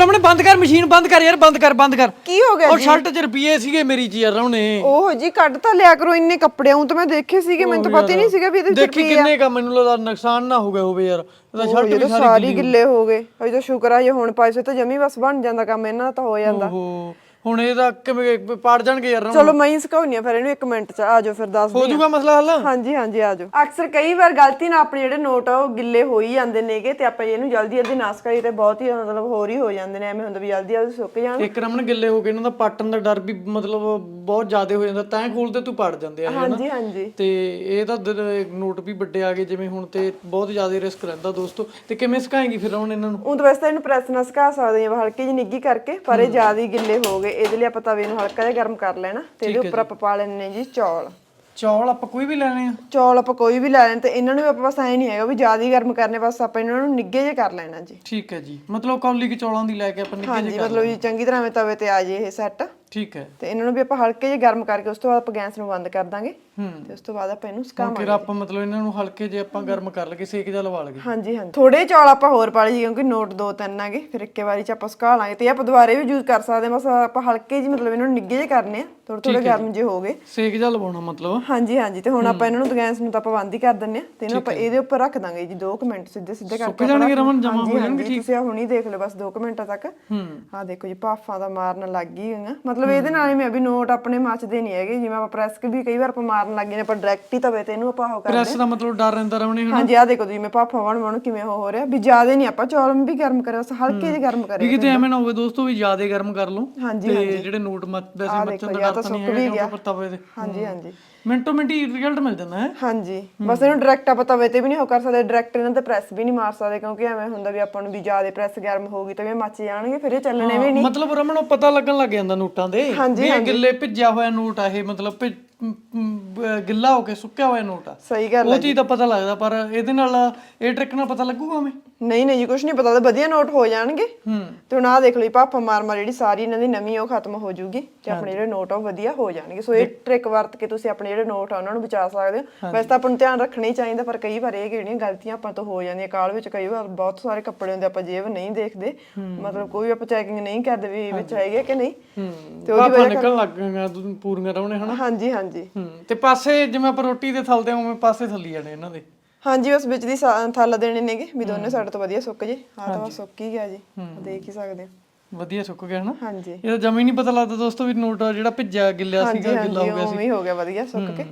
ਰਮਣੇ ਬੰਦ ਕਰ ਮਸ਼ੀਨ ਬੰਦ ਕਰ ਯਾਰ ਬੰਦ ਕਰ ਬੰਦ ਕਰ। ਕੀ ਹੋ ਗਿਆ ਉਹ ਸ਼ਰਟ 'ਚ ਰੁਪਏ ਸੀਗੇ ਮੇਰੀ ਚ ਯਾਰ ਰਮਣੇ ਓਹ ਜੀ ਕੱਢ ਤਾਂ ਲਿਆ ਕਰੋ ਇੰਨੇ ਕੱਪੜੇ ਆਉਂ ਤਾਂ ਮੈਂ ਦੇਖੇ ਸੀਗੇ ਮੈਨੂੰ ਤਾਂ ਪਤਾ ਹੀ ਨਹੀਂ ਸੀਗਾ ਵੀ ਇਹਦੇ ਵਿੱਚ ਦੇਖੀ ਕਿੰਨੇ ਕਾ ਮੈਨੂੰ ਲੱਗਦਾ ਨੁਕਸਾਨ ਨਾ ਹੋ ਗਿਆ ਹੋਵੇ ਯਾਰ। ਇਹਦਾ ਸ਼ਰਟ ਵੀ ਸਾਰੀ ਸਾਰੀ ਗਿੱਲੇ ਹੋ ਗਏ ਅਜੇ ਤਾਂ ਸ਼ੁਕਰ ਆ ਜੇ ਹੁਣ ਪੈਸੇ ਤਾਂ ਜਮੀ ਬਸ ਬਣ ਜਾਂਦਾ ਕੰਮ ਇਹਨਾਂ ਦਾ ਤਾਂ ਹੋ ਜਾਂਦਾ। ਓਹੋ। ਹੁਣ ਇਹਦਾ ਕਿਵੇਂ ਪਾੜ ਜਾਣਗੇ ਯਾਰ ਚਲੋ ਮੈਂ ਹੀ ਸਿਖਾਉਣੀ ਆ ਫਿਰ ਇਹਨੂੰ 1 ਮਿੰਟ ਚ। ਆ ਜਾਓ ਫਿਰ ਦੱਸ ਹੋ ਜਾਊਗਾ ਮਸਲਾ ਹੱਲ? ਹਾਂਜੀ ਹਾਂਜੀ ਆ ਜਾਓ ਅਕਸਰ ਕਈ ਵਾਰ ਗਲਤੀ ਨਾਲ ਆਪਣੇ ਜਿਹੜੇ ਨੋਟ ਆ ਉਹ ਗਿੱਲੇ ਹੋ ਹੀ ਜਾਂਦੇ ਨੇਗੇ ਤੇ ਆਪਾਂ ਇਹਨੂੰ ਜਲਦੀ ਜਲਦੀ ਨਾਸ ਕਰੀਏ ਤੇ ਬਹੁਤ ਹੀ ਮਤਲਬ ਹੋਰ ਹੀ ਹੋ ਜਾਂਦੇ ਨੇ। ਐਵੇਂ ਹੁੰਦਾ ਵੀ ਜਲਦੀ ਜਲਦੀ ਸੁੱਕ ਜਾਣ। ਇੱਕ ਰਮਣ ਗਿੱਲੇ ਹੋ ਕੇ ਇਹਨਾਂ ਦਾ ਪਾਟਣ ਦਾ ਡਰ ਵੀ ਮਤਲਬ ਬਹੁਤ ਜ਼ਿਆਦਾ ਹੋ ਜਾਂਦਾ। ਤਾਂ ਖੋਲਦੇ ਤੂੰ ਪੜ ਜਾਂਦੇ ਆ ਹਾਂਜੀ ਹਾਂਜੀ। ਤੇ ਇਹ ਤਾਂ ਨੋਟ ਵੀ ਵੱਡੇ ਆ ਗਏ ਜਿਵੇਂ ਹੁਣ ਤੇ ਬਹੁਤ ਜ਼ਿਆਦਾ ਰਿਸਕ ਰਹਿੰਦਾ ਦੋਸਤੋ। ਤੇ ਕਿਵੇਂ ਸਿਖਾਏਂਗੀ ਫਿਰ ਹੁਣ ਇਹਨਾਂ ਨੂੰ? ਉਹ ਤਾਂ ਵੈਸੇ ਤਾਂ ਇਹਨੂੰ ਪ੍ਰੈਸ ਨਾਲ ਸੁਕਾ ਸਕਦੇ ਆ ਹਲਕੀ ਜਿਹੀ ਨਿੱਗੀ ਕਰਕੇ ਪਰ ਇਹ ਜ਼ਿਆਦਾ ਹੀ ਗਿੱਲੇ ਹੋ ਗਏ ਇਹਦੇ ਲਈ ਆਪਾਂ ਤਵੇ ਨੂੰ ਹਲਕਾ ਜਿਹਾ ਗਰਮ ਕਰ ਲੈਣਾ ਤੇ ਇਹਦੇ ਉੱਪਰ ਆਪਾਂ ਪਾ ਲੈਣੇ ਜੀ ਚੌਲ। ਚੌਲ ਆਪਾਂ ਕੋਈ ਵੀ ਲੈਣੇ ਆ ਚੌਲ ਆਪਾਂ ਕੋਈ ਵੀ ਲੈ ਲੈਣ ਤੇ ਇਹਨਾਂ ਨੂੰ ਵੀ ਆਪਾਂ ਬਸ ਐ ਨਹੀਂ ਹੈਗਾ ਵੀ ਜ਼ਿਆਦਾ ਹੀ ਗਰਮ ਕਰਨੇ ਬਸ ਆਪਾਂ ਇਹਨਾਂ ਨੂੰ ਨਿੱਗੇ ਜੇ ਕਰ ਲੈਣਾ ਜੀ। ਠੀਕ ਹੈ ਜੀ। ਮਤਲਬ ਕੌਲੀ ਕਿ ਚੌਲਾਂ ਦੀ ਲੈ ਕੇ ਆਪਾਂ ਨਿੱਕੇ ਹਾਂਜੀ ਮਤਲਬ ਜੀ ਚੰਗੀ ਤਰ੍ਹਾਂ ਐਵੇਂ ਤਵੇ ਤੇ ਆ ਜੇ ਇਹ ਸੈੱਟ ਠੀਕ ਹੈ। ਤੇ ਇਹਨਾਂ ਨੂੰ ਵੀ ਆਪਾਂ ਹਲਕੇ ਜਿਹੇ ਗਰਮ ਕਰਕੇ ਉਸ ਤੋਂ ਬਾਅਦ ਆਪਾਂ ਗੈਸ ਨੂੰ ਬੰਦ ਕਰ ਦਾਂਗੇ। ਤੇ ਉਸ ਤੋਂ ਬਾਅਦ ਆਪਾਂ ਇਹਨੂੰ ਸੁਕਾਵਾਂਗੇ। ਫਿਰ ਆਪਾਂ ਮਤਲਬ ਇਹਨਾਂ ਨੂੰ ਹਲਕੇ ਜੇ ਆਪਾਂ ਗਰਮ ਕਰ ਲਗੇ ਸੇਕ ਜਾ ਲਵਾ ਲਗੇ ਹਾਂਜੀ ਹਾਂਜੀ। ਥੋੜੇ ਚੌਲ ਆਪਾਂ ਹੋਰ ਪਾ ਲਈ ਕਿਉਂਕਿ ਨੋਟ ਦੋ ਤਿੰਨ ਆਗੇ ਫਿਰ ਇੱਕੇ ਵਾਰੀ ਚ ਆਪਾਂ ਸੁਕਾ ਲਾਂਗੇ। ਤੇ ਇਹ ਆਪਾਂ ਦੁਬਾਰੇ ਵੀ ਯੂਜ਼ ਕਰ ਸਕਦੇ ਹਾਂ ਬਸ ਆਪਾਂ ਹਲਕੇ ਜਿਹੇ ਮਤਲਬ ਇਹਨਾਂ ਨੂੰ ਨਿੱਗੇ ਜਿਹੇ ਕਰਨੇ ਆ ਥੋੜੇ ਥੋੜੇ ਗਰਮ ਜਿਹੇ ਹੋ ਗਏ। ਸੇਕ ਜਾ ਲਵਾਉਣਾ ਮਤਲਬ। ਹਾਂਜੀ ਹਾਂਜੀ। ਤੇ ਹੁਣ ਆਪਾਂ ਇਹਨਾਂ ਨੂੰ ਗੈਸ ਨੂੰ ਤਾਂ ਆਪਾਂ ਬੰਦ ਹੀ ਕਰ ਦਿੰਨੇ ਆ। ਤੇ ਇਹਨੂੰ ਆਪਾਂ ਇਹਦੇ ਉੱਪਰ ਰੱਖ ਦਾਂਗੇ ਜੀ 2 ਮਿੰਟ ਸਿੱਧੇ ਸਿੱਧੇ ਕਰਕੇ ਜਾਣਗੇ ਰਮਨ, ਜਮਾਂ ਹੋ ਜਾਣਗੇ ਤੁਸੀਂ ਆਹ ਹੁਣੀ ਦੇਖ ਲਓ ਬਸ 2 ਮਿੰਟਾਂ ਤੱਕ। ਹੂੰ। ਆਹ ਦੇਖੋ ਜੀ ਭਾਫਾਂ ਦਾ ਮਾਰਨ ਲੱਗ ਗਈ ਮਤਲਬ ਇਹਦੇ ਨਾਲ ਹੀ ਮੈਂ ਵੀ ਨੋਟ ਆਪਣੇ ਮੱਚਦੇ ਨਹੀਂ ਹੈਗੇ। ਜਿਵੇਂ ਆਪਾਂ ਪ੍ਰੈਸ ਵੀ ਕਈ ਵਾਰ ਆਪਾਂ ਮਾਰਨ ਲੱਗ ਜਾਂਦੇ ਪਰ ਡਾਇਰੈਕਟ ਹੀ ਤਵੇ ਤੇ ਇਹਨੂੰ ਆਪਾਂ ਉਹ ਕਰ ਪ੍ਰੈਸ ਦਾ ਮਤਲਬ ਡਰ ਰਹਿੰਦਾ ਰਮਣੇ ਹੁਣ ਹਾਂਜੀ ਆਹ ਦੇਖੋ ਜੀ ਮੈਂ ਭਾਫਾ ਵਣ ਵਣ ਕਿਵੇਂ ਉਹ ਹੋ ਰਿਹਾ ਵੀ ਜ਼ਿਆਦਾ ਨਹੀਂ ਆਪਾਂ ਚੌਲ ਵੀ ਗਰਮ ਕਰਿਆ ਬਸ ਹਲਕੇ ਜਿਹੇ ਗਰਮ ਕਰੇ ਵੀ ਕਿਤੇ ਐਵੇਂ ਨਾ ਹੋਵੇ ਦੋਸਤੋ ਵੀ ਜ਼ਿਆਦਾ ਗਰਮ ਕਰ ਲਓ ਹਾਂਜੀ ਤੇ ਜਿਹੜੇ ਨੋਟ ਮੱਚ ਵੈਸੇ ਮੱਚਣ ਦਾ ਡਰ ਤਾਂ ਨਹੀਂ ਕਿਉਂਕਿ ਪਰ ਤਵੇ ਦੇ ਹਾਂਜੀ ਹਾਂਜੀ। ਮਿੰਟੋ ਮਿੰਟ ਰਿਜ਼ਲਟ ਮਿਲ ਜਾਂਦਾ ਹੈ। ਹਾਂਜੀ। ਬਸ ਇਹਨੂੰ ਡਾਇਰੈਕਟ ਆਪਾਂ ਤਵੇ ਤੇ ਵੀ ਨਹੀਂ ਹੋ ਕਰ ਸਕਦੇ ਡਾਇਰੈਕਟ ਇਹਨਾਂ ਤੇ ਪ੍ਰੈਸ ਵੀ ਨਹੀਂ ਮਾਰ ਸਕਦੇ ਕਿਉਂਕਿ ਐਵੇਂ ਹੁੰਦਾ ਵੀ ਆਪਾਂ ਨੂੰ ਵੀ ਜ਼ਿਆਦਾ ਪ੍ਰੈਸ ਗਰਮ ਹੋਊਗੀ ਤਾਂ ਇਹ ਮੱਚ ਜਾਣਗੇ ਫਿਰ ਇਹ ਚੱਲਣੇ ਵੀ ਨਹੀਂ। ਮਤਲਬ ਰਮਣ ਨੂੰ ਪਤਾ ਲੱਗਣ ਲੱਗ ਜਾਂਦਾ ਨੋਟਾਂ ਦੇ ਵੀ ਇਹ ਗਿੱਲੇ ਭਿੱਜਿਆ ਹੋਇਆ ਨੋਟ ਆ ਇਹ ਮਤਲਬ ਭਿ- ਮ- ਮ- ਗਿੱਲਾ ਹੋ ਕੇ ਸੁੱਕਿਆ ਹੋਇਆ ਨੋਟ ਆ। ਸਹੀ ਗੱਲ ਉਹ ਚੀਜ਼ ਦਾ ਪਤਾ ਲੱਗਦਾ ਪਰ ਇਹਦੇ ਨਾਲ ਇਹ ਟ੍ਰਿਕ ਨਾਲ ਪਤਾ ਲੱਗੂਗਾ ਹਮੇ ਨਹੀਂ ਨਹੀਂ ਜੀ ਕੁਝ ਨਹੀਂ ਪਤਾ ਤਾਂ ਵਧੀਆ ਨੋਟ ਹੋ ਜਾਣਗੇ। ਹੂੰ। ਤੇ ਹੁਣ ਆਹ ਦੇਖ ਲਈ ਪਾਪਾ ਮਾਰ ਮਾਰ ਜਿਹੜੀ ਸਾਰੀ ਇਹਨਾਂ ਦੀ ਨਵੀਂ ਉਹ ਖਤਮ ਹੋ ਜੂਗੀ ਤੇ ਆਪਣੇ ਜਿਹੜੇ ਨੋਟ ਆ ਉਹ ਵਧੀਆ ਹੋ ਜਾਣਗੇ। ਸੋ ਇਹ ਟ੍ਰਿਕ ਵਰਤ ਕੇ ਤੁਸੀਂ ਆਪਣੇ ਜਿਹੜੇ ਨੋਟ ਆ ਉਹਨਾਂ ਨੂੰ ਬਚਾ ਸਕਦੇ ਹੋ। ਵੈਸੇ ਤਾਂ ਆਪਾਂ ਨੂੰ ਧਿਆਨ ਰੱਖਣਾ ਹੀ ਚਾਹੀਦਾ ਪਰ ਕਈ ਵਾਰ ਇਹ ਜਿਹੜੀਆਂ ਗਲਤੀਆਂ ਆਪਾਂ ਤੋਂ ਹੋ ਜਾਂਦੀਆਂ ਕਾਲ ਵਿੱਚ ਕਈ ਵਾਰ ਬਹੁਤ ਸਾਰੇ ਕੱਪੜੇ ਹੁੰਦੇ ਆਪਾਂ ਜੇਬ ਨਹੀਂ ਦੇਖਦੇ। ਮਤਲਬ ਕੋਈ ਆਪਾਂ ਚੈਕਿੰਗ ਨਹੀਂ ਕਰਦੇ ਵੀ ਵਿੱਚ ਹੈਗੇ ਕਿ ਨਹੀਂ। ਤੇ ਉਹ ਨਿਕਲਣ ਲੱਗ ਗਈਆਂ ਪੂਰੀਆਂ ਰਵਣੇ ਹਨਾ? ਹਾਂਜੀ ਹਾਂਜੀ। ਤੇ ਪਾਸੇ ਜਿਵੇਂ ਆਪਾਂ ਰੋਟੀ ਦੇ ਥਲਦੇ ਉਵੇਂ ਪਾਸੇ ਥੱਲੀ ਜਾਣੇ ਇਹਨਾਂ ਦੇ। ਹਾਂਜੀ ਉਸ ਵਿੱਚ ਦੀ ਸਾ- ਥੱਲ ਦੇਣੇ ਨੇਗੇ। ਵੀ ਦੋਨੇ ਸਾਡੇ ਤੋਂ ਵਧੀਆ ਸੁੱਕ ਜੇ। ਆਹ ਤਾਂ ਬਸ ਸੁੱਕ ਹੀ ਗਿਆ ਜੀ। ਦੇਖ ਹੀ ਸਕਦੇ ਹੋ। ਵਧੀਆ ਸੁੱਕ ਗਿਆ ਹਨਾ ਹਾਂਜੀ। ਇਹ ਤਾਂ ਜਮੀ ਨਹੀਂ ਪਤਾ ਲੱਗਦਾ ਦੋਸਤੋ ਵੀ ਨੋਟ ਆ ਜਿਹੜਾ ਭਿੱਜਿਆ ਗਿੱਲਿਆ ਹਾਂਜੀ ਸੀਗਾ ਗਿੱਲਾ ਹਾਂਜੀ ਹੋ ਗਿਆ ਉਵੇਂ ਹੀ ਹੋ ਗਿਆ ਵਧੀਆ ਸੁੱਕ ਕੇ।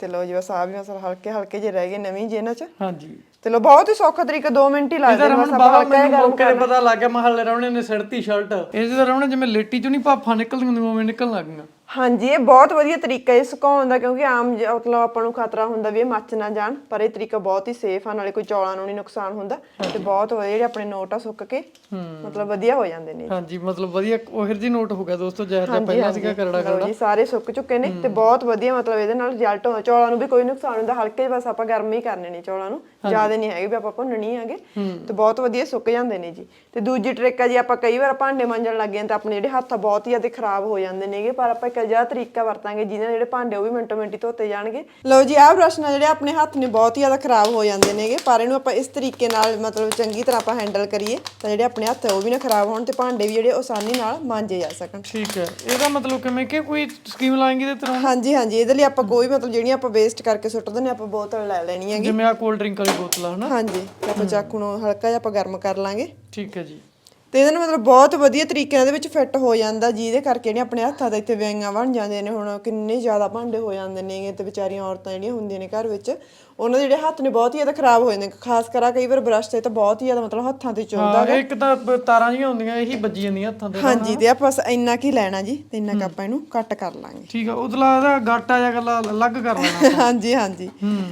ਤੇ ਲੋ ਜੀ ਬਸ ਆ ਵੀ ਮਸਲ ਹਲਕੇ ਹਲਕੇ ਜੇ ਰਹਿ ਗਏ ਨਵੀਂ ਜੇ ਇਹਨਾਂ ਚ। ਹਾਂਜੀ। ਤੇ ਲੋ ਬਹੁਤ ਹੀ ਸੌਖਾ ਤਰੀਕਾ 2 ਮਿੰਟ ਹੀ ਲੱਗਦੇ ਇਹਦਾ ਨੇ ਬਸ ਰਮਣ ਆਪਾਂ ਬਾਬਾ ਹਲਕਾ ਜਿਹਾ ਮੈਨੂੰ ਗਰਮ ਮੌਕੇ ਤੇ ਪਤਾ ਲੱਗ ਗਿਆ ਮਹੱਲੇ ਰਵਣੇ ਨੇ ਸਿੜਤੀ ਸ਼ਰਟ। ਇਹਦੇ ਦਾ ਰਵਣੇ ਜਿਵੇਂ ਲੇਟੀ ਚੋਂ ਨਹੀਂ ਭਾਫਾਂ ਨਿਕਲਦੀਆਂ ਹੁੰਦੀਆਂ ਉਵੇਂ ਨਿਕਲਣ ਲੱਗ ਗਈਆਂ। ਹਾਂਜੀ ਇਹ ਬਹੁਤ ਵਧੀਆ ਤਰੀਕਾ ਹੈ ਸੁਕਾਉਣ ਦਾ ਕਿਉਂਕਿ ਆਮ ਜ- ਮਤਲਬ ਆਪਾਂ ਨੂੰ ਖਤਰਾ ਹੁੰਦਾ ਵੀ ਇਹ ਮੱਚ ਨਾ ਜਾਣ ਪਰ ਇਹ ਤਰੀਕਾ ਬਹੁਤ ਹੀ ਸੇਫ ਆ ਨਾਲੇ ਕੋਈ ਚੌਲਾਂ ਨੂੰ ਨਹੀਂ ਨੁਕਸਾਨ ਹੁੰਦਾ ਤੇ ਬਹੁਤ ਵਧੀਆ ਜਿਹੜੇ ਆਪਣੇ ਨੋਟ ਆ ਸੁੱਕ ਕੇ ਮਤਲਬ ਵਧੀਆ ਹੋ ਜਾਂਦੇ ਨੇ। ਹਾਂਜੀ ਮਤਲਬ ਵਧੀਆ ਉਹਰ ਜੀ ਨੋਟ ਹੋ ਗਿਆ ਦੋਸਤੋ ਜ਼ਹਿਰ ਦਾ ਪਹਿਲਾਂ ਸੀਗਾ ਕਰੜਾ ਲਓ ਜੀ ਸਾਰੇ ਸੁੱਕ ਚੁੱਕੇ ਨੇ ਤੇ ਬਹੁਤ ਵਧੀਆ ਮਤਲਬ ਇਹਦੇ ਨਾਲ ਰਿਜ਼ਲਟ ਹੋ ਚੌਲਾਂ ਨੂੰ ਵੀ ਕੋਈ ਨੁਕਸਾਨ ਹੁੰਦਾ ਹਲਕੇ ਜਿਹੇ ਬਸ ਆਪਾਂ ਗਰਮ ਹੀ ਕਰਨੇ ਨੇ ਚੌਲਾਂ ਨੂੰ ਜ਼ਿਆਦਾ ਨਹੀਂ ਹੈਗੇ ਵੀ ਆਪਾਂ ਭੁੰਨਣੀ ਹੈਗੇ ਤੇ ਬਹੁਤ ਵਧੀਆ ਸੁੱਕ ਜਾਂਦੇ ਨੇ ਜੀ। ਤੇ ਦੂਜੀ ਟ੍ਰਿਕ ਆ ਜੀ ਆਪਾਂ ਕਈ ਵਾਰ ਭਾਂਡੇ ਮਾਂਜਣ ਲੱਗ ਜਾਂਦੇ ਤਾਂ ਆਪਣੇ ਜਿਹੜੇ ਹੱਥ ਆ ਬਹੁਤ ਹੀ ਜ਼ਿਆਦਾ ਖਰਾਬ ਹੋ ਜਾਂਦੇ ਨੇਗੇ ਪਰ ਆਪਾਂ ਇੱਕ ਅਜਿਹਾ ਤਰੀਕਾ ਵਰਤਾਂਗੇ ਜਿਹਦੇ ਨਾਲ ਜਿਹੜੇ ਭਾਂਡੇ ਉਹ ਵੀ ਮਿੰਟੋ ਮਿੰਟੀ ਧੋਤੇ ਜਾਣਗੇ। ਲਓ ਜੀ ਆਹ ਬ੍ਰਸ਼ ਨਾਲ ਜਿਹੜੇ ਆਪਣੇ ਹੱਥ ਨੇ ਬਹੁਤ ਹੀ ਜ਼ਿਆਦਾ ਖਰਾਬ ਹੋ ਜਾਂਦੇ ਨੇਗੇ ਪਰ ਇਹਨੂੰ ਆਪਾਂ ਇਸ ਤਰੀਕੇ ਨਾਲ ਮਤਲਬ ਚੰਗੀ ਤਰ੍ਹਾਂ ਆਪਾਂ ਹੈਂਡਲ ਕਰੀਏ ਤਾਂ ਜਿਹੜੇ ਆਪਣੇ ਹੱਥ ਉਹ ਵੀ ਨਾ ਖਰਾਬ ਹੋਣ ਤੇ ਭਾਂਡੇ ਵੀ ਜਿਹੜੇ ਆਸਾਨੀ ਨਾਲ ਮਾਂਜੇ ਜਾ ਸਕਣ। ਠੀਕ ਹੈ ਇਹਦਾ ਮਤਲਬ ਕਿਵੇਂ ਕਿ ਕੋਈ ਸਕੀਮ ਲਾਏਂਗੇ ਤੇ ਤਰ੍ਹਾਂ? ਹਾਂਜੀ ਹਾਂਜੀ ਇਹਦੇ ਲਈ ਆਪਾਂ ਕੋਈ ਮਤਲਬ ਜਿਹੜੀਆਂ ਆਪਾਂ ਵੇਸਟ ਕਰਕੇ ਸੁੱਟ ਦਿੰਦੇ ਆਪਾਂ ਬੋਤਲ ਲੈ ਲੈਣੀ ਹੈਗੀ ਜਿਵੇਂ ਆ ਕੋਲਡ ਡਰਿੰਕ ਵਾਲੀ ਬੋਤਲ ਆ ਹਨਾ? ਹਾਂਜੀ ਤੇ ਆਪਾਂ ਚਾਕੂ ਨੂੰ ਹਲਕਾ ਜਿਹਾ ਆਪਾਂ ਗਰਮ ਕਰ ਲਾਂਗੇ। ਠੀਕ ਹੈ ਜੀ। ਤੇ ਇਹਦੇ ਨਾਲ ਮਤਲਬ ਬਹੁਤ ਵਧੀਆ ਤਰੀਕੇ ਨਾਲ ਇਹਦੇ ਵਿੱਚ ਫਿੱਟ ਹੋ ਜਾਂਦਾ ਜਿਹਦੇ ਕਰਕੇ ਜਿਹੜੀਆਂ ਆਪਣੇ ਹੱਥਾਂ ਦੇ ਇੱਥੇ ਵਿਆਈਆਂ ਬਣ ਜਾਂਦੇ ਨੇ ਹੁਣ ਕਿੰਨੇ ਜ਼ਿਆਦਾ ਭਾਂਡੇ ਹੋ ਜਾਂਦੇ ਨੇਗੇ ਤੇ ਵਿਚਾਰੀਆਂ ਔਰਤਾਂ ਜਿਹੜੀਆਂ ਹੁੰਦੀਆਂ ਨੇ ਘਰ ਵਿੱਚ ਉਹਨਾਂ ਦੇ ਜਿਹੜੇ ਹੱਥ ਨੇ ਬਹੁਤ ਹੀ ਜ਼ਿਆਦਾ ਖਰਾਬ ਹੋ ਜਾਂਦੇ ਨੇ ਖਾਸ ਕਰਾ ਕਈ ਵਾਰ ਬ੍ਰਸ਼ ਤੇ ਤਾਂ ਬਹੁਤ ਹੀ ਜ਼ਿਆਦਾ ਮਤਲਬ ਹੱਥਾਂ ਤੇ ਚੁੰਦਾ ਹਾਂ ਇੱਕ ਤਾਂ ਬ- ਤਾਰਾਂ ਜੀਆਂ ਹੁੰਦੀਆਂ ਇਹੀ ਵੱਜੀ ਜਾਂਦੀਆਂ ਹੱਥਾਂ ਤੇ ਹਾਂਜੀ ਤੇ ਆਪਾਂ ਬਸ ਇੰਨਾ ਕੀ ਲੈਣਾ ਜੀ ਤੇ ਇੰਨਾ ਕੁ ਆਪਾਂ ਇਹਨੂੰ ਕੱਟ ਕਰ ਲਾਂਗੇ। ਠੀਕ ਆ ਉਤਲਾ ਇਹਦਾ ਗਾਟਾ ਜਿਹਾ ਗੱਲਾਂ ਅਲੱਗ ਕਰ ਲੈਣਾ ਹਾਂਜੀ ਹਾਂਜੀ।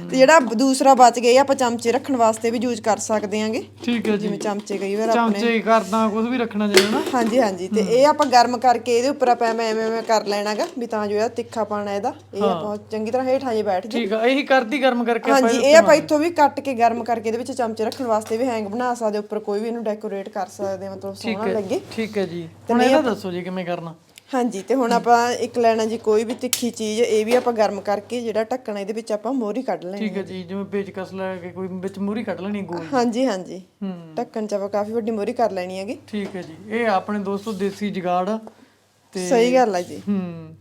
ਤੇ ਜਿਹੜਾ ਦੂਸਰਾ ਬਚ ਗਿਆ ਇਹ ਆਪਾਂ ਚਮਚੇ ਰੱਖਣ ਵਾਸਤੇ ਵੀ ਯੂਜ਼ ਕਰ ਸਕਦੇ ਆਂਗੇ। ਠੀਕ ਹੈ ਜੀ। ਜਿਵੇਂ ਚਮਚੇ ਕਈ ਵਾਰ ਚਮਚੇ ਹੀ ਕਰਦਾ ਕੁਝ ਵੀ ਰੱਖਣਾ ਚਾਹੀਦਾ ਨਾ ਹਾਂਜੀ ਹਾਂਜੀ। ਤੇ ਇਹ ਆਪਾਂ ਗਰਮ ਕਰਕੇ ਇਹਦੇ ਉੱਪਰ ਆਪਾਂ ਐਵੇਂ ਐਵੇਂ ਐਵੇਂ ਕਰ ਲੈਣਾਗਾ ਵੀ ਤਾਂ ਜੋ ਇਹਦਾ ਤਿੱਖਾ ਪਾਣਾ ਇਹਦਾ। ਇਹ ਆਪਾਂ ਚੰਗੀ ਤਰ੍ਹਾਂ ਹੇਠਾਂ ਜੇ ਬੈਠ ਜੇ। ਠੀਕ ਆ ਇਹੀ ਕਰਦੀ ਗਰਮ ਕਰਕੇ ਆਪਾਂ ਹਾਂਜੀ ਇਹ ਆਪਾਂ ਇੱਥੋਂ ਵੀ ਕੱਟ ਕੇ ਗਰਮ ਕਰਕੇ ਇਹਦੇ ਵਿੱਚ ਚਮਚੇ ਰੱਖਣ ਵਾਸਤੇ ਵੀ ਹੈਂਗ ਬਣਾ ਸਕਦੇ ਉੱਪਰ ਕੋਈ ਵੀ ਇਹਨੂੰ ਡੈਕੋਰੇਟ ਕਰ ਸਕਦੇ ਹਾਂ, ਮਤਲਬ ਸੋਹਣਾ ਲੱਗੇ। ਠੀਕ ਹੈ ਜੀ। ਹੁਣ ਇਹਦਾ ਦੱਸੋ ਜੀ ਕਿਵੇਂ ਕਰਨਾ। ਹਾਂਜੀ ਤੇ ਹੁਣ ਆਪਾਂ ਇੱਕ ਲੈਣਾ ਜੀ ਕੋਈ ਵੀ ਤਿੱਖੀ ਚੀਜ਼ ਇਹ ਵੀ ਆਪਾਂ ਗਰਮ ਕਰਕੇ ਜਿਹੜਾ ਢੱਕਣਾ ਇਹਦੇ ਵਿੱਚ ਆਪਾਂ ਮੋਹਰੀ ਕੱਢ ਲੈਣੀ ਠੀਕ ਹੈ ਜੀ ਜਿਵੇਂ ਪੇਚਕਸ ਲੈ ਕੇ ਕੋਈ ਵਿੱਚ ਮੂਰੀ ਕੱਢ ਲੈਣੀ ਗੋਲ ਹਾਂਜੀ ਹਾਂਜੀ। ਹੂੰ। ਢੱਕਣ ਚ ਆਪਾਂ ਕਾਫੀ ਵੱਡੀ ਮੋਹਰੀ ਕਰ ਲੈਣੀ ਹੈਗੀ। ਠੀਕ ਹੈ ਜੀ ਇਹ ਆਪਣੇ ਦੋਸਤੋ ਦੇਸੀ ਜਗਾੜ ਤੇ ਸਹੀ ਗੱਲ ਹੈ ਜੀ। ਹੂੰ।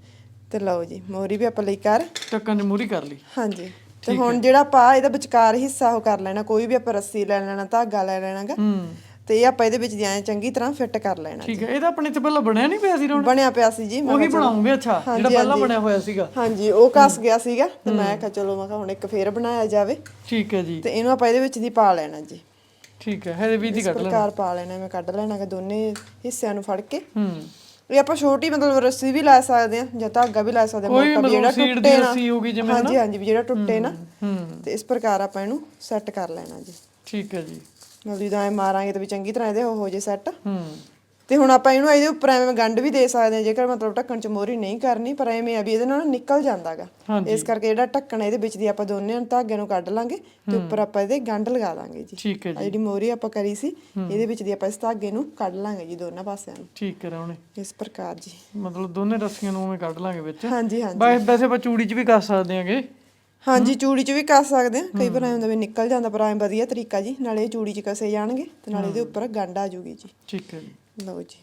ਤੇ ਲਓ ਜੀ ਮੋਹਰੀ ਵੀ ਆਪਾਂ ਲਈ ਕਰ। ਟੱਕਣ ਦੀ ਮੂਰੀ ਕਰ ਲਈ। ਹਾਂਜੀ। ਤੇ ਹੁਣ ਜਿਹੜਾ ਆਪਾਂ ਇਹਦਾ ਵਿਚਕਾਰ ਹਿੱਸਾ ਉਹ ਕਰ ਲੈਣਾ ਕੋਈ ਵੀ ਆਪਾਂ ਰੱਸੀ ਲੈ ਲੈਣਾ ਧਾਗਾ ਲੈ ਲੈਣਾਗਾ। ਹੂੰ। ਤੇ ਇਹ ਆਪਾਂ ਇਹਦੇ ਵਿੱਚ ਦੀ ਐਂ ਚੰਗੀ ਤਰ੍ਹਾਂ ਫਿੱਟ ਕਰ ਲੈਣਾ ਠੀਕ ਹੈ ਇਹਦਾ ਆਪਣੇ ਤੇ ਪਹਿਲਾਂ ਬਣਿਆ ਨਹੀਂ ਪਿਆ ਸੀ ਰੌਣ ਬਣਿਆ ਪਿਆ ਸੀ ਜੀ ਮੈਂ ਉਹੀ ਬਣਾਉਂਗੇ ਅੱਛਾ ਜਿਹੜਾ ਪਹਿਲਾਂ ਬਣਿਆ ਹੋਇਆ ਸੀਗਾ। ਹਾਂਜੀ ਉਹ ਕੱਸ ਗਿਆ ਸੀਗਾ ਤੇ ਮੈਂ ਕਿਹਾ ਚਲੋ ਮੈਂ ਕਿਹਾ ਹੁਣ ਇੱਕ ਫੇਰ ਬਣਾਇਆ ਜਾਵੇ। ਠੀਕ ਹੈ ਜੀ। ਤੇ ਇਹਨੂੰ ਆਪਾਂ ਇਹਦੇ ਵਿੱਚ ਦੀ ਪਾ ਲੈਣਾ ਜੀ। ਠੀਕ ਹੈ ਇਹਦੇ ਵੀ ਦੀ ਕੱਢ ਲੈ ਪ੍ਰਕਾਰ ਪਾ ਲੈਣਾ ਮੈਂ ਕੱਢ ਲੈਣਾ ਕਿ ਦੋਨੇ ਹਿੱਸਿਆਂ ਨੂੰ ਫੜ ਕੇ। ਹੂੰ। ਇਹ ਆਪਾਂ ਛੋਟੀ ਮਤਲਬ ਰੱਸੀ ਵੀ ਲੈ ਸਕਦੇ ਆ ਜਾਂ ਧਾਗਾ ਵੀ ਲੈ ਸਕਦੇ ਆ ਮਤਲਬ ਜਿਹੜਾ ਟੁੱਟੇ ਨਾ। ਰੱਸੀ ਹੋਗੀ ਜਿਵੇਂ ਹਾਂਜੀ ਹਾਂਜੀ ਜਿਹੜਾ ਟੁੱਟੇ ਨਾ। ਹੂੰ। ਤੇ ਇਸ ਪ੍ਰਕਾਰ ਆਪਾਂ ਇਹਨੂੰ ਸੈੱਟ ਕਰ ਲੈਣਾ ਜੀ। ਠੀਕ ਹੈ ਜੀ। ਮਤਲਬ ਜਦੋਂ ਐ ਮਾਰਾਂਗੇ ਤਾਂ ਵੀ ਚੰਗੀ ਤਰ੍ਹਾਂ ਇਹਦੇ ਉਹ ਹੋ ਜੇ ਸੈੱਟ ਹੂੰ। ਤੇ ਹੁਣ ਆਪਾਂ ਇਹਨੂੰ ਇਹਦੇ ਉੱਪਰ ਐਵੇਂ ਗੰਢ ਵੀ ਦੇ ਸਕਦੇ ਆ ਜੇਕਰ ਮਤਲਬ ਢੱਕਣ ਚ ਮੋਹਰੀ ਨਹੀਂ ਕਰਨੀ ਪਰ ਐਵੇਂ ਆ ਵੀ ਇਹਦੇ ਨਾਲ ਨਿਕਲ ਜਾਂਦਾਗਾ। ਇਸ ਕਰਕੇ ਜਿਹੜਾ ਢੱਕਣ ਇਹਦੇ ਵਿੱਚ ਦੀ ਆਪਾਂ ਦੋਨੇ ਧਾਗੇ ਨੂੰ ਕੱਢ ਲਾਂਗੇ ਤੇ ਉੱਪਰ ਆਪਾਂ ਇਹਦੇ ਗੰਢ ਲਗਾ ਦਾਂਗੇ ਜੀ। ਠੀਕ ਹੈ ਜੀ। ਜਿਹੜੀ ਮੋਹਰੀ ਆਪਾਂ ਕਰੀ ਸੀ ਇਹਦੇ ਵਿੱਚ ਦੀ ਆਪਾਂ ਇਸ ਧਾਗੇ ਨੂੰ ਕੱਢ ਲਾਂਗੇ ਜੀ ਦੋਨਾਂ ਪਾਸਿਆਂ ਨੂੰ। ਠੀਕ ਹੈ ਰੌਣੇ ਇਸ ਪ੍ਰਕਾਰ ਜੀ। ਮਤਲਬ ਦੋਨੇ ਰੱਸੀਆਂ ਨੂੰ ਉਵੇਂ ਕੱਢ ਲਾਂਗੇ ਵਿੱਚ। ਹਾਂਜੀ ਹਾਂਜੀ। ਵੈਸੇ ਵੈਸੇ ਆਪਾਂ ਚੂੜੀ 'ਚ ਵੀ ਕਰ ਸਕਦੇ ਆਂਗੇ ਹਾਂਜੀ ਚੂੜੀ ਚ ਵੀ ਕੱਸ ਸਕਦੇ ਆ ਕਈ ਵਾਰ ਐਂ ਹੁੰਦਾ ਵੀ ਨਿਕਲ ਜਾਂਦਾ ਪਰ ਐਂ ਵਧੀਆ ਤਰੀਕਾ ਜੀ। ਨਾਲੇ ਇਹ ਚੂੜੀ ਚ ਕਸੇ ਜਾਣਗੇ ਤੇ ਨਾਲੇ ਇਹਦੇ ਉੱਪਰ ਗੰਢ ਆ ਜੂਗੀ ਜੀ। ਠੀਕ ਹੈ ਜੀ। ਲਓ ਜੀ।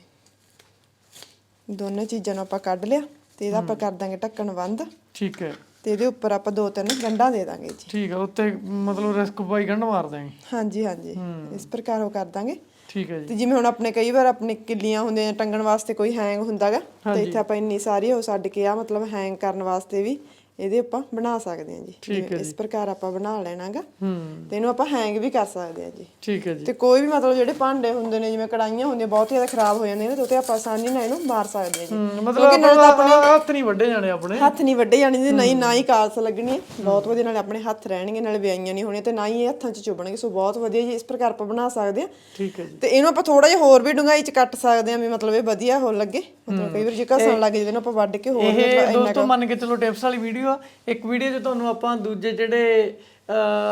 ਦੋਨੇ ਚੀਜ਼ਾਂ ਨੂੰ ਆਪਾਂ ਕੱਢ ਲਿਆ ਤੇ ਇਹਦਾ ਆਪਾਂ ਕਰ ਦਾਂਗੇ ਢੱਕਣ ਬੰਦ। ਠੀਕ ਹੈ। ਤੇ ਇਹਦੇ ਉੱਪਰ ਆਪਾਂ ਦੋ ਤਿੰਨ ਗੰਢਾਂ ਦੇ ਦਾਂਗੇ ਜੀ। ਠੀਕ ਹੈ ਉੱਤੇ ਮਤਲਬ ਰਿਸਕ ਪਾਈ ਗੰਢ ਮਾਰ ਦਾਂਗੇ ਹਾਂਜੀ ਹਾਂਜੀ। ਇਸ ਪ੍ਰਕਾਰ ਉਹ ਕਰ ਦਾਂਗੇ। ਠੀਕ ਹੈ ਜੀ। ਤੇ ਜਿਵੇਂ ਹੁਣ ਆਪਣੇ ਕਈ ਵਾਰ ਆਪਣੇ ਕਿੱਲੀਆਂ ਹੁੰਦੀਆਂ ਨੇ ਟੰਗਣ ਵਾਸਤੇ ਕੋਈ ਹੈਂਗ ਹੁੰਦਾਗਾ ਤੇ ਇੱਥੇ ਆਪਾਂ ਇੰਨੀ ਸਾਰੀ ਉਹ ਛੱਡ ਕੇ ਆ ਮਤਲਬ ਹੈਂਗ ਕਰਨ ਵਾਸਤੇ ਵੀ ਇਹਦੇ ਆਪਾਂ ਬਣਾ ਸਕਦੇ ਹਾਂ ਜੀ। ਇਸ ਪ੍ਰਕਾਰ ਆਪਾਂ ਬਣਾ ਲੈਣਾਗਾ। ਹੂੰ। ਤੇ ਇਹਨੂੰ ਆਪਾਂ ਹੈਂਗ ਵੀ ਕਰ ਸਕਦੇ ਹਾਂ ਜੀ। ਠੀਕ ਹੈ ਜੀ। ਤੇ ਕੋਈ ਵੀ ਮਤਲਬ ਜਿਹੜੇ ਭਾਂਡੇ ਹੁੰਦੇ ਨੇ ਜਿਵੇਂ ਕੜਾਈਆਂ ਹੁੰਦੀਆਂ ਬਹੁਤ ਜ਼ਿਆਦਾ ਖਰਾਬ ਹੋ ਜਾਂਦੀਆਂ ਨੇ ਤੇ ਉੱਤੇ ਆਪਾਂ ਆਸਾਨੀ ਨਾਲ ਇਹਨੂੰ ਮਾਰ ਸਕਦੇ ਹਾਂ ਜੀ। ਮਤਲਬ ਆਪਣੇ ਹੱਥ ਨਹੀਂ ਵੱਡੇ ਜਾਣੇ ਆਪਣੇ। ਹੱਥ ਨਹੀਂ ਵੱਡੇ ਜਾਣੀ ਜੀ ਨਹੀਂ ਨਾ ਹੀ ਕਾਲਸ ਲੱਗਣੀ ਬਹੁਤ ਵਧੀਆ ਨਾਲ ਆਪਣੇ ਹੱਥ ਰਹਿਣਗੇ ਨਾਲ ਵਿਆਈਆਂ ਨਹੀਂ ਹੋਣੀਆਂ ਤੇ ਨਾ ਹੀ ਇਹ ਹੱਥਾਂ 'ਚ ਚੁਭਣਗੇ ਸੋ ਬਹੁਤ ਵਧੀਆ ਜੀ ਇਸ ਪ੍ਰਕਾਰ ਆਪਾਂ ਬਣਾ ਸਕਦੇ ਹਾਂ। ਠੀਕ ਹੈ ਜੀ। ਤੇ ਇਹਨੂੰ ਆਪਾਂ ਥੋੜਾ ਜਿਹਾ ਹੋਰ ਵੀ ਡੂੰਘਾਈ 'ਚ ਕੱਟ ਸਕਦੇ ਹਾਂ ਵੀ ਮਤਲਬ ਇਹ ਵਧੀਆ ਹੋ ਲੱਗੇ। ਮਤਲਬ ਕਈ ਵਾਰ ਜੇ ਘਸਣ ਲੱਗ ਜਾਂਦੇ ਨੇ ਆਪਾਂ ਵੱਢ ਕੇ ਹੋਰ ਇਹ ਦੋਸਤੋ ਮੰਨ ਕੇ ਚਲੋ ਟਿਪਸ ਵਾਲੀ ਵੀਡੀਓ ਆ। ਇੱਕ ਵੀਡੀਓ 'ਚ ਤੁਹਾਨੂੰ ਆਪਾਂ ਦੂਜੇ ਜਿਹੜੇ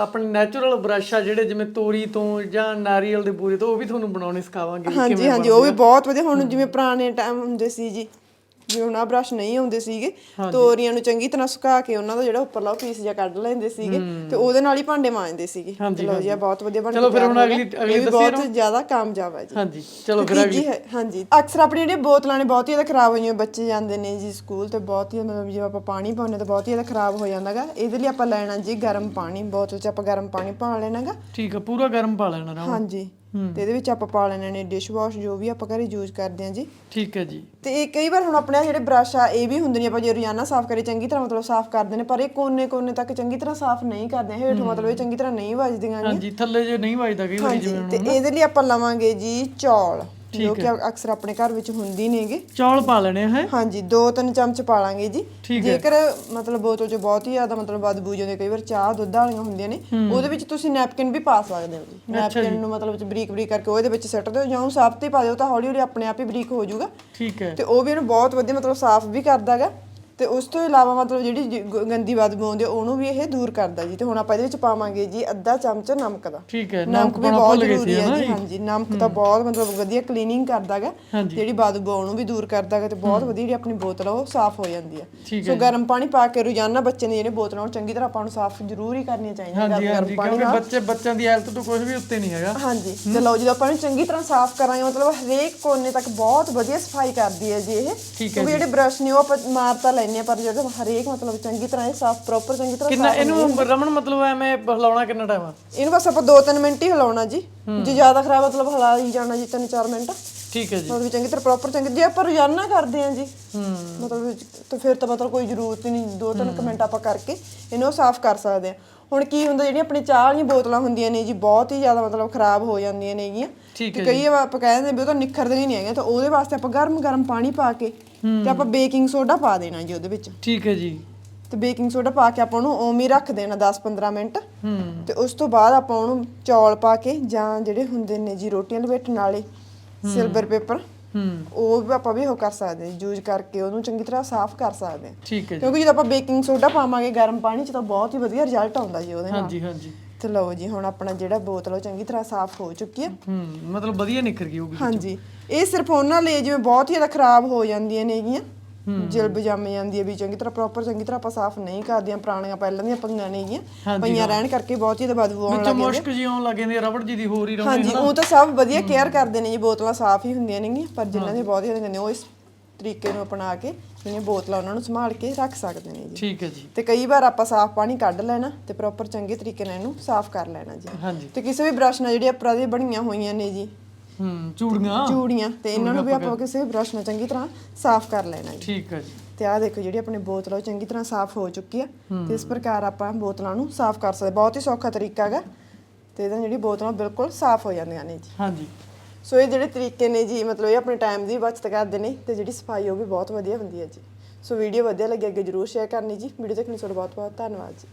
ਆਪਣੇ ਨੈਚੁਰਲ ਬ੍ਰਸ਼ ਆ ਜਿਹੜੇ ਜਿਵੇਂ ਤੋਰੀ ਤੋਂ ਜਾਂ ਨਾਰੀਅਲ ਦੇ ਬੂਰੇ ਤੋਂ ਉਹ ਵੀ ਤੁਹਾਨੂੰ ਬਣਾਉਣੇ ਸਿਖਾਵਾਂਗੇ ਹਾਂਜੀ ਹਾਂਜੀ ਉਹ ਵੀ ਬਹੁਤ ਵਧੀਆ। ਹੁਣ ਜਿਵੇਂ ਪੁਰਾਣੇ ਟਾਈਮ ਹੁੰਦੇ ਸੀ ਜੀ ਜਿਵੇਂ ਆ ਬ੍ਰਸ਼ ਨਹੀਂ ਹੁੰਦੇ ਸੀਗੇ ਤੋਰੀਆਂ ਨੂੰ ਚੰਗੀ ਤਰ੍ਹਾਂ ਸੁਕਾ ਕੇ ਉਹਨਾਂ ਦਾ ਜਿਹੜਾ ਉੱਪਰਲਾ ਪੀਸ ਜਿਹਾ ਕੱਢ ਲੈਂਦੇ ਸੀਗੇ ਤੇ ਉਹਦੇ ਨਾਲ ਹੀ ਭਾਂਡੇ ਮਾਂਜਦੇ ਸੀਗੇ। ਚਲੋ ਜੀ ਬਹੁਤ ਵਧੀਆ ਬਣ ਚਲੋ ਫਿਰ ਹੁਣ ਅਗਲੀ ਅਗਲੀ ਵੀ ਬਹੁਤ ਜ਼ਿਆਦਾ ਕਾਮਯਾਬ ਹੈ ਜੀ। ਹਾਂਜੀ ਚਲੋ ਫਿਰ ਹੈ ਹਾਂਜੀ। ਅਕਸਰ ਆਪਣੀ ਜਿਹੜੀਆਂ ਬੋਤਲਾਂ ਨੇ ਬਹੁਤ ਹੀ ਜ਼ਿਆਦਾ ਖਰਾਬ ਹੋਈਆਂ ਬੱਚੇ ਜਾਂਦੇ ਨੇ ਜੀ ਸਕੂਲ ਤੇ ਬਹੁਤ ਹੀ ਮਤਲਬ ਜੇ ਆਪਾਂ ਪਾਣੀ ਪਾਉਂਦੇ ਤਾਂ ਬਹੁਤ ਹੀ ਜ਼ਿਆਦਾ ਖਰਾਬ ਹੋ ਜਾਂਦਾਗਾ ਇਹਦੇ ਲਈ ਆਪਾਂ ਲੈਣਾ ਜੀ ਗਰਮ ਪਾਣੀ ਬੋਤਲ 'ਚ ਆਪਾਂ ਗਰਮ ਪਾਣੀ ਪਾ ਲੈਣਾਗਾ ਠੀਕ ਆ ਪੂਰਾ ਗਰਮ ਪਾ ਲੈਣਾ ਹਾਂਜੀ। ਤੇ ਇਹਦੇ ਵਿੱਚ ਆਪਾਂ ਪਾ ਲੈਣੇ ਨੇ ਡਿਸ਼ ਵਾਸ਼ ਜੋ ਵੀ ਆਪਾਂ ਘਰੇ ਯੂਜ਼ ਕਰਦੇ ਹਾਂ ਜੀ। ਠੀਕ ਹੈ ਜੀ। ਤੇ ਇਹ ਕਈ ਵਾਰ ਹੁਣ ਆਪਣੇ ਜਿਹੜੇ ਬ੍ਰਸ਼ ਆ ਇਹ ਵੀ ਹੁੰਦੇ ਨੇ ਆਪਾਂ ਜੇ ਰੋਜ਼ਾਨਾ ਸਾਫ਼ ਕਰੇ ਚੰਗੀ ਤਰ੍ਹਾਂ ਮਤਲਬ ਸਾਫ਼ ਕਰਦੇ ਨੇ ਪਰ ਇਹ ਕੋਨੇ ਕੋਨੇ ਤੱਕ ਚੰਗੀ ਤਰ੍ਹਾਂ ਸਾਫ਼ ਨਹੀਂ ਕਰਦੇ ਹੇਠੋਂ ਮਤਲਬ ਇਹ ਚੰਗੀ ਤਰ੍ਹਾਂ ਨਹੀਂ ਵੱਜਦੀਆਂ ਹਾਂਜੀ ਥੱਲੇ ਜੇ ਨਹੀਂ ਵੱਜਦਾ ਕਈ ਵਾਰੀ ਹਾਂਜੀ ਤੇ ਇਹਦੇ ਲਈ ਆਪਾਂ ਲਵਾਂਗੇ ਜੀ ਚੌਲ। ਜੋ ਕਿ ਅਕਸਰ ਆਪਣੇ ਘਰ ਵਿੱਚ ਹੁੰਦੀ ਨੇਗੇ ਚੌਲ ਪਾ ਲੈਣੇ ਹੈ? ਹਾਂਜੀ ਦੋ ਤਿੰਨ ਚਮਚ ਪਾ ਲਾਂਗੇ ਜੀ। ਜੇਕਰ ਮਤਲਬ ਬੋਤਲ 'ਚ ਬਹੁਤ ਹੀ ਜ਼ਿਆਦਾ ਮਤਲਬ ਬਦਬੂ ਜਾਂਦੀ ਕਈ ਵਾਰ ਚਾਹ ਦੁੱਧ ਵਾਲੀਆਂ ਹੁੰਦੀਆਂ ਨੇ ਉਹਦੇ ਵਿੱਚ ਤੁਸੀਂ ਨੈਪਕਿਨ ਵੀ ਪਾ ਸਕਦੇ ਹੋ ਜੀ। ਨੈਪਕਿਨ ਨੂੰ ਮਤਲਬ ਚ ਬਰੀਕ ਬਰੀਕ ਕਰਕੇ ਉਹਦੇ ਵਿੱਚ ਸਿੱਟ ਦਿਓ ਜਾਂ ਉਹ ਸਾਫ਼ ਤੇ ਪਾ ਦਿਓ ਤਾਂ ਹੌਲੀ ਹੌਲੀ ਆਪਣੇ ਆਪ ਹੀ ਬਰੀਕ ਹੋ ਜਾਊਗਾ। ਠੀਕ ਹੈ। ਤੇ ਉਹ ਵੀ ਇਹਨੂੰ ਬਹੁਤ ਵਧੀਆ ਮਤਲਬ ਸਾਫ਼ ਵੀ ਕਰਦਾਗਾ ਤੇ ਉਸ ਤੋਂ ਇਲਾਵਾ ਮਤਲਬ ਜਿਹੜੀ ਜ- ਗ- ਗੰਦੀ ਬਦਬੂ ਆਉਂਦੀ ਆ ਉਹਨੂੰ ਵੀ ਇਹ ਦੂਰ ਕਰਦਾ ਜੀ। ਤੇ ਹੁਣ ਆਪਾਂ ਇਹਦੇ ਵਿੱਚ ਪਾਵਾਂਗੇ ਜੀ ਅੱਧਾ ਚਮਚ ਨਮਕ ਦਾ। ਠੀਕ ਹੈ ਨਮਕ ਵੀ ਪਾਉਣਾ ਬਹੁਤ ਭੁੱਲ ਗਏ ਜ਼ਰੂਰੀ ਹੈ ਜੀ ਹਾਂਜੀ ਨਮਕ ਤਾਂ ਬਹੁਤ ਮਤਲਬ ਵਧੀਆ ਕਲੀਨਿੰਗ ਕਰਦਾਗਾ ਹਾਂਜੀ। ਜਿਹੜੀ ਬਦਬੂ ਉਹਨੂੰ ਵੀ ਦੂਰ ਕਰਦਾਗਾ ਤੇ ਬਹੁਤ ਵਧੀਆ ਜਿਹੜੀ ਆਪਣੀ ਬੋਤਲ ਆ ਉਹ ਸਾਫ਼ ਹੋ ਜਾਂਦੀ ਆ। ਠੀਕ ਸੋ ਗਰਮ ਪਾਣੀ ਪਾ ਕੇ ਰੋਜ਼ਾਨਾ ਬੱਚੇ ਨੇ ਜਿਹੜੇ ਬੋਤਲਾਂ ਉਹ ਚੰਗੀ ਤਰ੍ਹਾਂ ਆਪਾਂ ਨੂੰ ਸਾਫ਼ ਜ਼ਰੂਰ ਹੀ ਕਰਨੀਆਂ ਚਾਹੀਦੀਆਂ ਹਾਂਜੀ ਗਰਮ ਹਾਂਜੀ ਪਾਣੀ ਕਿਉਂਕਿ ਬੱਚੇ ਬੱਚਿਆਂ ਦੀ ਹੈਲਥ ਤੋਂ ਕੁਝ ਵੀ ਉੱਤੇ ਨਹੀਂ ਹੈਗਾ। ਹਾਂਜੀ ਤੇ ਲਓ ਜਦੋਂ ਆਪਾਂ ਇਹਨੂੰ ਚੰਗੀ ਤਰ੍ਹਾਂ ਸਾਫ਼ ਕਰਾਂਗੇ। ਮਤਲਬ ਹਰੇਕ ਕੋਨੇ ਤੱਕ ਬਹੁਤ ਵਧੀਆ ਸਫ਼ਾਈ ਕਰਦੀ ਹੈ ਜੀ ਇਹ। ਠੀਕ ਕਿਉਂਕਿ ਜਿਹੜੇ ਬ੍ਰਸ਼ ਨੇ ਉਹ ਆਪਾਂ ਮਾਰ ਤਾਂ ਲੈਂਦੇ ਹਾਂ ਪਰ ਜਦੋਂ ਹਰੇਕ ਮਤਲਬ ਚੰਗੀ ਤਰ੍ਹਾਂ ਇਹ ਸਾਫ਼ ਪ੍ਰੋਪਰ ਚੰਗੀ ਤਰ੍ਹਾਂ ਕਿੰਨਾ ਇਹਨੂੰ ਰਮਨ ਮਤਲਬ ਐਵੇਂ ਹਿਲਾਉਣਾ ਕਿੰਨਾ ਟਾਈਮ ਆ? ਇਹਨੂੰ ਬਸ ਆਪਾਂ 2-3 ਮਿੰਟ ਹੀ ਹਿਲਾਉਣਾ ਜੀ। ਜੇ ਜ਼ਿਆਦਾ ਖਰਾਬ ਮਤਲਬ ਹਿਲਾ ਹੀ ਜਾਣਾ ਜੀ 3-4 ਮਿੰਟ। ਠੀਕ ਹੈ ਜੀ। ਮਤਲਬ ਚੰਗੀ ਤਰ੍ਹਾਂ ਪ੍ਰੋਪਰ ਚੰਗੀ ਜੇ ਆਪਾਂ ਰੋਜ਼ਾਨਾ ਕਰਦੇ ਹਾਂ ਜੀ ਮਤਲਬ ਤਾਂ ਫਿਰ ਤਾਂ ਮਤਲਬ ਕੋਈ ਜ਼ਰੂਰਤ ਹੀ ਨਹੀਂ। 2-3 ਮਿੰਟ ਆਪਾਂ ਕਰਕੇ ਇਹਨੂੰ ਸਾਫ਼ ਕਰ ਸਕਦੇ ਹਾਂ। ਹੁਣ ਕੀ ਹੁੰਦਾ ਜਿਹੜੀਆਂ ਆਪਣੀ ਚਾਹ ਵਾਲੀਆਂ ਬੋਤਲਾਂ ਹੁੰਦੀਆਂ ਨੇ ਜੀ ਬਹੁਤ ਹੀ ਜ਼ਿਆਦਾ ਮਤਲਬ ਖਰਾਬ ਹੋ ਜਾਂਦੀਆਂ ਨੇਗੀਆਂ। ਤੇ ਕਈ ਵਾਰ ਆਪਾਂ ਕਹਿ ਦਿੰਦੇ ਵੀ ਉਹ ਤਾਂ ਨਿਖਰਦੀਆਂ ਹੀ ਨਹੀਂ ਹੈਗੀਆਂ ਤਾਂ ਉਹਦੇ ਵਾਸਤੇ ਆਪਾਂ ਗਰਮ ਗਰਮ ਪਾਣੀ ਪਾ ਕੇ ਤੇ ਆਪਾਂ ਬੇਕਿੰਗ ਸੋਡਾ ਪਾ ਦੇਣਾ ਜੀ ਉਹਦੇ ਵਿੱਚ। ਠੀਕ ਹੈ ਜੀ। ਤੇ ਬੇਕਿੰਗ ਸੋਡਾ ਪਾ ਕੇ ਆਪਾਂ ਉਹਨੂੰ ਹੀ ਰੱਖ ਦੇਣਾ 10-15 ਮਿੰਟ। ਹੂੰ। ਤੇ ਉਸ ਤੋਂ ਬਾਅਦ ਆਪਾਂ ਉਹਨੂੰ ਚੌਲ ਪਾ ਕੇ ਜਾਂ ਜਿਹੜੇ ਹੁੰਦੇ ਨੇ ਜੀ ਰੋਟੀਆਂ ਲਪੇਟਣ ਵਾਲੇ ਸਿਲਵਰ ਪੇਪਰ ਹੂੰ। ਉਹ ਵੀ ਆਪਾਂ ਵੀ ਉਹ ਕਰ ਸਕਦੇ ਹਾਂ ਯੂਜ਼ ਕਰਕੇ ਉਹਨੂੰ ਚੰਗੀ ਤਰ੍ਹਾਂ ਸਾਫ਼ ਕਰ ਸਕਦੇ ਹਾਂ। ਠੀਕ ਹੈ ਜੀ। ਕਿਉਂਕਿ ਜਦੋਂ ਆਪਾਂ ਬੇਕਿੰਗ ਸੋਡਾ ਪਾਵਾਂਗੇ ਗਰਮ ਪਾਣੀ 'ਚ ਤਾਂ ਬਹੁਤ ਹੀ ਵਧੀਆ ਰਿਜ਼ਲਟ ਆਉਂਦਾ ਜੀ ਉਹਦੇ ਨਾਲ। ਹਾਂਜੀ ਹਾਂਜੀ। ਤੇ ਲਓ ਜੀ ਹੁਣ ਆਪਣਾ ਜਿਹੜਾ ਬੋਤਲ ਉਹ ਚੰਗੀ ਤਰ੍ਹਾਂ ਸਾਫ਼ ਹੋ ਚੁੱਕੀ ਹੈ। ਹੂੰ ਮਤਲਬ ਵਧੀਆ ਨਿਖਰ ਗਈ ਹੋਊਗੀ ਹਾਂਜੀ ਇਹ ਸਿਰਫ ਉਹਨਾਂ ਲਈ ਜਿਵੇਂ ਬਹੁਤ ਹੀ ਜ਼ਿਆਦਾ ਖਰਾਬ ਹੋ ਜਾਂਦੀਆਂ ਨੇਗੀਆਂ ਜਿਲਬ ਜੰਮ ਜਾਂਦੀ ਹੈ ਵੀ ਚੰਗੀ ਤਰ੍ਹਾਂ ਪ੍ਰੋਪਰ ਚੰਗੀ ਤਰ੍ਹਾਂ ਆਪਾਂ ਸਾਫ਼ ਨਹੀਂ ਕਰਦੀਆਂ ਪੁਰਾਣੀਆਂ ਪਹਿਲਾਂ ਦੀਆਂ ਪੰਗਾਂ ਨੇਗੀਆਂ ਪਈਆਂ ਰਹਿਣ ਕਰਕੇ ਬਹੁਤ ਹੀ ਜ਼ਿਆਦਾ ਬਦਬੂ ਆਉਣ ਵਿੱਚੋਂ ਮੁਸ਼ਕ ਜੀ ਆਉਣ ਲੱਗ ਜਾਂਦੀ ਹੈ ਰਬੜ ਜੀ ਦੀ ਹੋਰ ਹੀ ਰਹਿੰਦੀ ਹਾਂਜੀ ਉਹ ਤਾਂ ਸਭ ਵਧੀਆ ਕੇਅਰ ਕਰਦੇ ਨੇ ਜੀ ਬੋਤਲਾਂ ਸਾਫ਼ ਹੀ ਹੁੰਦੀਆਂ ਨੇਗੀਆਂ ਪਰ ਜਿਨ੍ਹਾਂ ਦੇ ਬਹੁਤ ਜ਼ਿਆਦਾ ਗੰਦੇ ਉਹ ਇਸ ਤਰੀਕੇ ਨੂੰ ਅਪਣਾ ਕੇ ਜਿਹੜੀਆਂ ਬੋਤਲਾਂ ਉਹਨਾਂ ਨੂੰ ਸੰਭਾਲ ਕੇ ਰੱਖ ਸਕਦੇ ਨੇ ਜੀ। ਠੀਕ ਹੈ ਜੀ। ਤੇ ਕਈ ਵਾਰ ਆਪਾਂ ਸਾਫ਼ ਪਾਣੀ ਕੱਢ ਲੈਣਾ ਤੇ ਪ੍ਰੋਪਰ ਚੰਗੇ ਤਰੀਕੇ ਨਾਲ ਇਹਨੂੰ ਸਾਫ਼ ਕਰ ਲੈਣਾ ਜੀ। ਤੇ ਕਿਸੇ ਵੀ ਬ੍ਰਸ਼ ਨਾਲ ਜਿਹੜੀ ਅਪਰਾ ਦੀ ਬਣੀਆਂ ਹੋਈਆਂ ਨੇ ਜੀ। ਹੂੰ ਚੂੜੀਆਂ। ਚੂੜੀਆਂ ਤੇ ਇਹਨਾਂ ਨੂੰ ਵੀ ਆਪਾਂ ਕਿਸੇ ਬ੍ਰਸ਼ ਨਾਲ ਚੰਗੀ ਤਰ੍ਹਾਂ ਸਾਫ਼ ਕਰ ਲੈਣਾ ਜੀ। ਠੀਕ ਹੈ ਜੀ। ਤੇ ਆਹ ਦੇਖੋ ਜਿਹੜੀ ਆਪਣੀ ਬੋਤਲ ਉਹ ਚੰਗੀ ਤਰ੍ਹਾਂ ਸਾਫ਼ ਹੋ ਚੁੱਕੀ ਆ। ਤੇ ਇਸ ਪ੍ਰਕਾਰ ਆਪਾਂ ਬੋਤਲਾਂ ਨੂੰ ਸਾਫ਼ ਕਰ ਸਕਦੇ ਬਹੁਤ ਹੀ ਸੌਖਾ ਤਰੀਕਾ ਹੈਗਾ। ਤੇ ਇਹਦਾਂ ਜਿਹੜੀ ਬੋਤਲਾਂ ਬਿਲਕੁਲ ਸਾਫ਼ ਹੋ ਜਾਂਦੀਆਂ ਨੇ ਜੀ। ਹਾਂਜੀ। ਸੋ ਇਹ ਜਿਹੜੇ ਤਰੀਕੇ ਨੇ ਜੀ, ਮਤਲਬ ਇਹ ਆਪਣੇ ਟਾਈਮ ਦੀ ਬਚਤ ਕਰਦੇ ਨੇ ਤੇ ਜਿਹੜੀ ਸਫ਼ਾਈ ਉਹ ਵੀ ਬਹੁਤ ਵਧੀਆ ਹੁੰਦੀ ਹੈ ਜੀ। ਸੋ ਵੀਡੀਓ ਵਧੀਆ ਲੱਗੀ ਅੱਗੇ ਜਰੂਰ ਸ਼ੇਅਰ ਕਰਨੀ ਜੀ। ਵੀਡੀਓ ਦੇਖਣ ਲਈ ਤੁਹਾਡਾ ਬਹੁਤ ਬਹੁਤ ਧੰਨਵਾਦ ਜੀ।